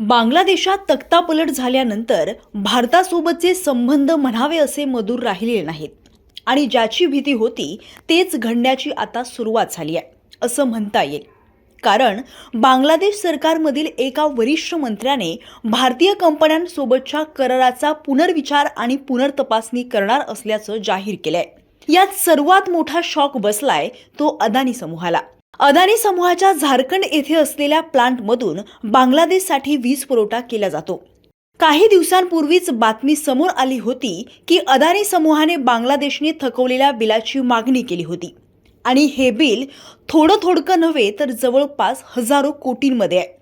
बांगलादेशात तक्तापलट झाल्यानंतर भारतासोबतचे संबंध म्हणावे असे मधुर राहिलेले नाहीत. आणि ज्याची भीती होती तेच घडण्याची आता सुरुवात झाली आहे असं म्हणता येईल. कारण बांगलादेश सरकारमधील एका वरिष्ठ मंत्र्याने भारतीय कंपन्यांसोबतच्या कराराचा पुनर्विचार आणि पुनर्तपासणी करणार असल्याचं जाहीर केलंय. यात सर्वात मोठा शॉक बसलाय तो अदानी समूहाला. अदानी समूहाच्या झारखंड येथे असलेल्या प्लांटमधून बांगलादेशसाठी वीज पुरवठा केला जातो. काही दिवसांपूर्वीच बातमी समोर आली होती की अदानी समूहाने बांगलादेशने थकवलेल्या बिलाची मागणी केली होती. आणि हे बिल थोडं थोडकं नव्हे तर जवळपास हजारो कोटींमध्ये आहे.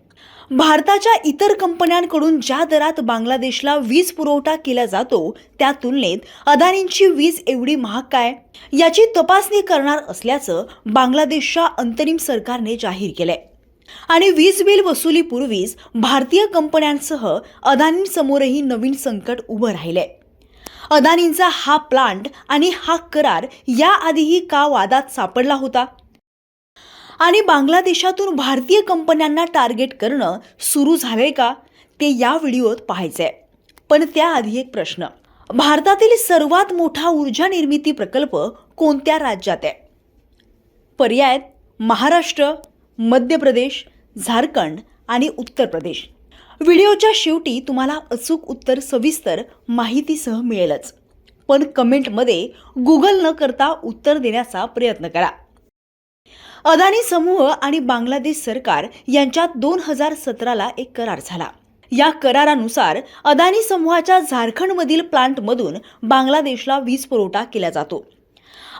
भारताच्या इतर कंपन्यांकडून ज्या दरात बांगलादेशला वीज पुरवठा केला जातो त्या तुलनेत अदानींची वीज एवढी महाग काय? याची तपासणी करणार असल्याचं बांगलादेशच्या अंतरिम सरकारने जाहीर केलंय. आणि वीज बिल वसुलीपूर्वीच भारतीय कंपन्यांसह अदानींसमोरही नवीन संकट उभं राहिलंय. अदानींचा हा प्लांट आणि हा करार याआधीही का वादात सापडला होता? आणि बांगलादेशातून भारतीय कंपन्यांना टार्गेट करणं सुरू झालंय का? ते या व्हिडिओत पाहायचंय. पण त्याआधी एक प्रश्न. भारतातील सर्वात मोठा ऊर्जा निर्मिती प्रकल्प कोणत्या राज्यात आहे? पर्याय महाराष्ट्र मध्य प्रदेश झारखंड आणि उत्तर प्रदेश. व्हिडिओच्या शेवटी तुम्हाला अचूक उत्तर सविस्तर माहितीसह मिळेलच. पण कमेंटमध्ये गुगल न करता उत्तर देण्याचा प्रयत्न करा. अदानी समूह आणि बांगलादेश सरकार यांच्यात दोन हजार सतराला एक करार झाला. या करारानुसार अदानी समूहाच्या झारखंडमधील प्लांटमधून बांगलादेशला वीज पुरवठा केला जातो.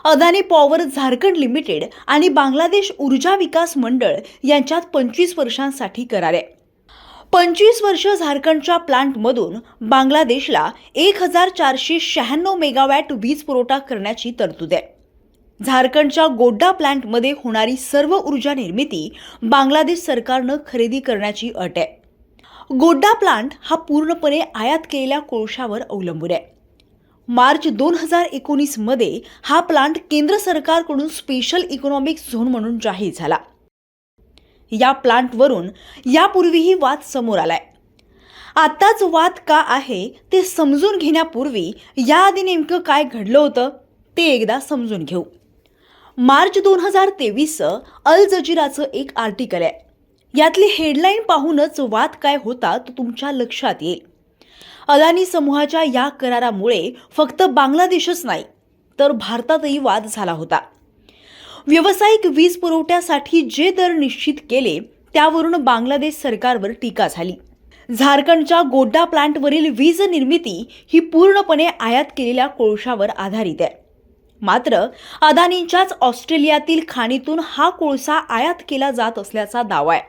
अदानी पॉवर झारखंड लिमिटेड आणि बांगलादेश ऊर्जा विकास मंडळ यांच्यात पंचवीस वर्षांसाठी करार आहे. पंचवीस वर्ष झारखंडच्या प्लांटमधून बांगलादेशला एक हजार चारशे शहाण्णव मेगावॅट वीज पुरवठा करण्याची तरतूद आहे. झारखंडच्या गोड्डा प्लांटमध्ये होणारी सर्व ऊर्जा निर्मिती बांगलादेश सरकारनं खरेदी करण्याची अट आहे. गोड्डा प्लांट हा पूर्णपणे आयात केलेल्या कोळशावर अवलंबून आहे. मार्च दोन हजार एकोणीसमध्ये हा प्लांट केंद्र सरकारकडून स्पेशल इकॉनॉमिक झोन म्हणून जाहीर झाला. या प्लांटवरून यापूर्वीही वाद समोर आलाय. आत्ताच वाद का आहे ते समजून घेण्यापूर्वी याआधी नेमकं काय घडलं होतं ते एकदा समजून घेऊ. मार्च दोन हजार तेवीसचं अल जजीराचं एक आर्टिकल आहे. यातली हेडलाईन पाहूनच वाद काय होता तो तुमच्या लक्षात येईल. अदानी समूहाच्या या करारामुळे फक्त बांगलादेशच नाही तर भारतातही वाद झाला होता. व्यावसायिक वीज पुरवठ्यासाठी जे दर निश्चित केले त्यावरून बांगलादेश सरकारवर टीका झाली. झारखंडच्या गोड्डा प्लांटवरील वीज निर्मिती ही पूर्णपणे आयात केलेल्या कोळशावर आधारित आहे. मात्र अदानींच्याच ऑस्ट्रेलियातील खाणीतून हा कोळसा आयात केला जात असल्याचा दावा आहे.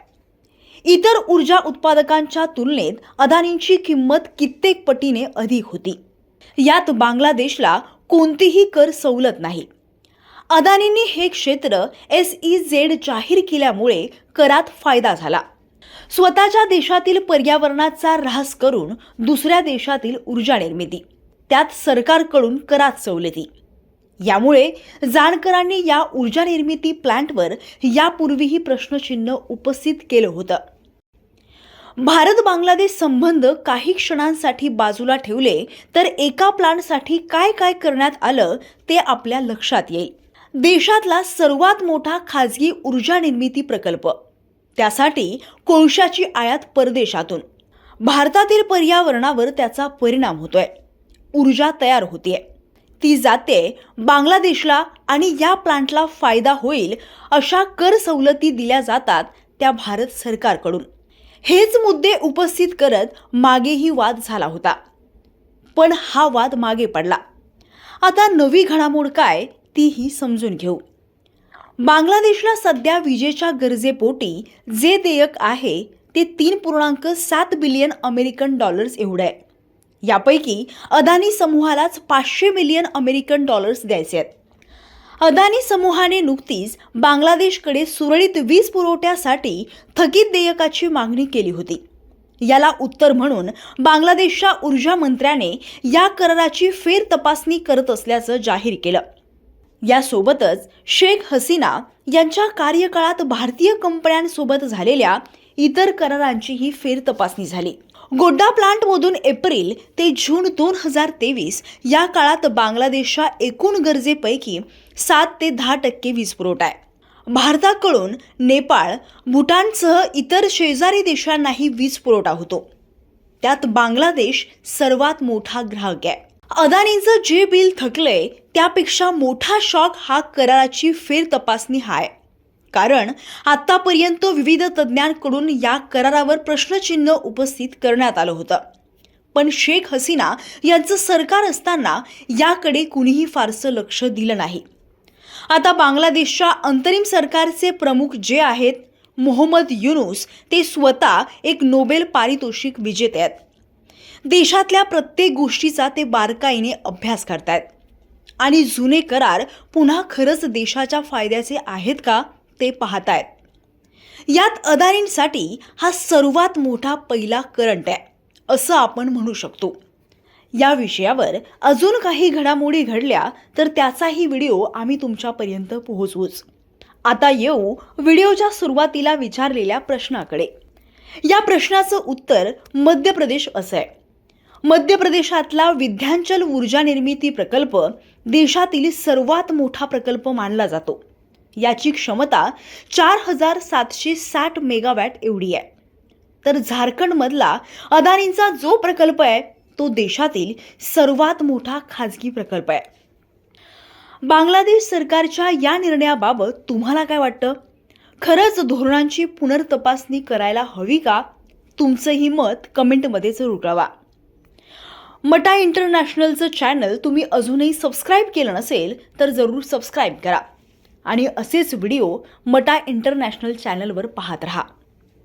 इतर ऊर्जा उत्पादकांच्या तुलनेत अदानींची किंमत कित्येक पटीने अधिक होती. यात बांगलादेशला कोणतीही कर सवलत नाही. अदानींनी हे क्षेत्र एस ई झेड जाहीर केल्यामुळे करात फायदा झाला. स्वतःच्या देशातील पर्यावरणाचा ऱ्हास करून दुसऱ्या देशातील ऊर्जा निर्मिती. त्यात सरकारकडून करात सवलती. यामुळे जाणकरांनी या ऊर्जा निर्मिती प्लांटवर यापूर्वीही प्रश्नचिन्ह उपस्थित केलं होतं. भारत बांगलादेश संबंध काही क्षणांसाठी बाजूला ठेवले तर एका प्लांटसाठी काय काय करण्यात आलं ते आपल्या लक्षात येईल. देशातला सर्वात मोठा खाजगी ऊर्जा निर्मिती प्रकल्प. त्यासाठी कोळशाची आयात परदेशातून. भारतातील पर्यावरणावर त्याचा परिणाम होतोय. ऊर्जा तयार होतीये. ती जाते बांगलादेशला आणि या प्लांटला फायदा होईल अशा कर सवलती दिल्या जातात त्या भारत सरकारकडून. हेच मुद्दे उपस्थित करत मागेही वाद झाला होता. पण हा वाद मागे पडला. आता नवी घडामोड काय तीही समजून घेऊ. बांगलादेशला सध्या विजेच्या गरजेपोटी जे देयक आहे ते तीन पूर्णांक सात बिलियन अमेरिकन डॉलर्स एवढं आहे. यापैकी अदानी समूहालाच पाचशे मिलियन अमेरिकन डॉलर्स द्यायचे आहेत. अदानी समूहाने नुकतीच बांगलादेशकडे सुरळीत वीज पुरवठ्यासाठी थकीत देयकाची मागणी केली होती. याला उत्तर म्हणून बांगलादेशच्या ऊर्जा मंत्र्याने या कराराची फेर तपासणी करत असल्याचं जाहीर केलं. यासोबतच शेख हसीना यांच्या कार्यकाळात भारतीय कंपन्यांसोबत झालेल्या इतर करारांचीही फेरतपासणी झाली. गोड्डा प्लांटमधून एप्रिल ते जून दोन हजार तेवीस या काळात बांगलादेशच्या एकूण गरजेपैकी सात ते दहा टक्के वीज पुरवठा आहे. भारताकडून नेपाळ भूटानसह इतर शेजारी देशांनाही वीज पुरवठा होतो. त्यात बांगलादेश सर्वात मोठा ग्राहक आहे. अदानींचं जे बिल थकलंय त्यापेक्षा मोठा शॉक हा कराराची फेर तपासणी हाय. कारण आतापर्यंत विविध तज्ज्ञांकडून या करारावर प्रश्नचिन्ह उपस्थित करण्यात आलं होतं. पण शेख हसीना यांचं सरकार असताना याकडे कुणीही फारसं लक्ष दिलं नाही. आता बांगलादेशच्या अंतरिम सरकारचे प्रमुख जे आहेत मोहम्मद युनुस ते स्वतः एक नोबेल पारितोषिक विजेते आहेत. देशातल्या प्रत्येक गोष्टीचा ते बारकाईने अभ्यास करतायत. आणि जुने करार पुन्हा खरंच देशाच्या फायद्याचे आहेत का? ते पाहतायत. यात अदानींसाठी हा सर्वात मोठा पहिला करंट आहे असं आपण म्हणू शकतो. या विषयावर अजून काही घडामोडी घडल्या तर त्याचाही व्हिडिओ आम्ही तुमच्यापर्यंत पोहोचवूच. आता येऊ व्हिडिओच्या सुरुवातीला विचारलेल्या प्रश्नाकडे. या प्रश्नाचं उत्तर मध्य प्रदेश असं आहे. मध्य प्रदेशातला विध्यांचल ऊर्जा निर्मिती प्रकल्प देशातील सर्वात मोठा प्रकल्प मानला जातो. याची क्षमता चार हजार सातशे साठ मेगावॅट एवढी आहे. तर झारखंडमधला अदानींचा जो प्रकल्प आहे तो देशातील सर्वात मोठा खाजगी प्रकल्प आहे. बांगलादेश सरकारच्या या निर्णयाबाबत तुम्हाला काय वाटतं? खरंच धोरणांची पुनर्तपासणी करायला हवी का? तुमचंही मत कमेंटमध्ये जरूर कळवा. मटा इंटरनॅशनलचं चॅनल तुम्ही अजूनही सबस्क्राईब केलं नसेल तर जरूर सबस्क्राईब करा. आणि असेच व्हिडिओ मटा इंटरनॅशनल चॅनलवर पाहत रहा.